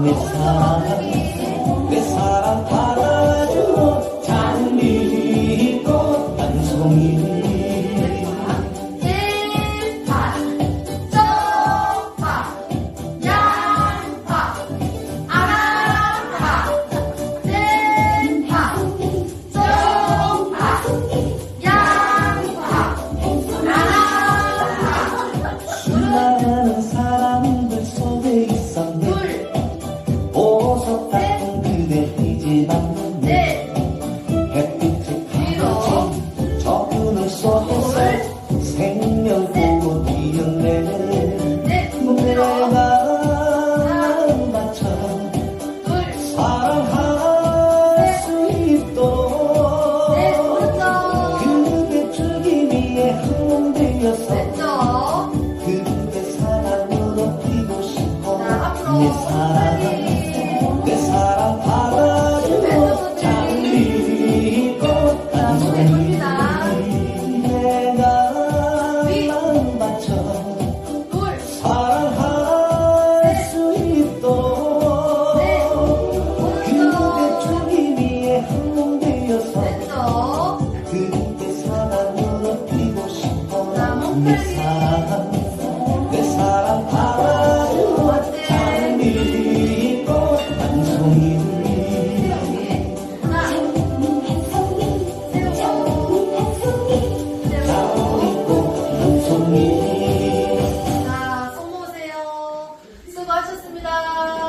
besar besar apa 내 마음 맞춰 사랑할 수 있도록 그게 주기 위해 한몸 들여서 그게 사랑으로 피고 싶어 내 사랑 내 사랑 받아주고 장미꽃 단순 아, 손 모으세요. 수고하셨습니다.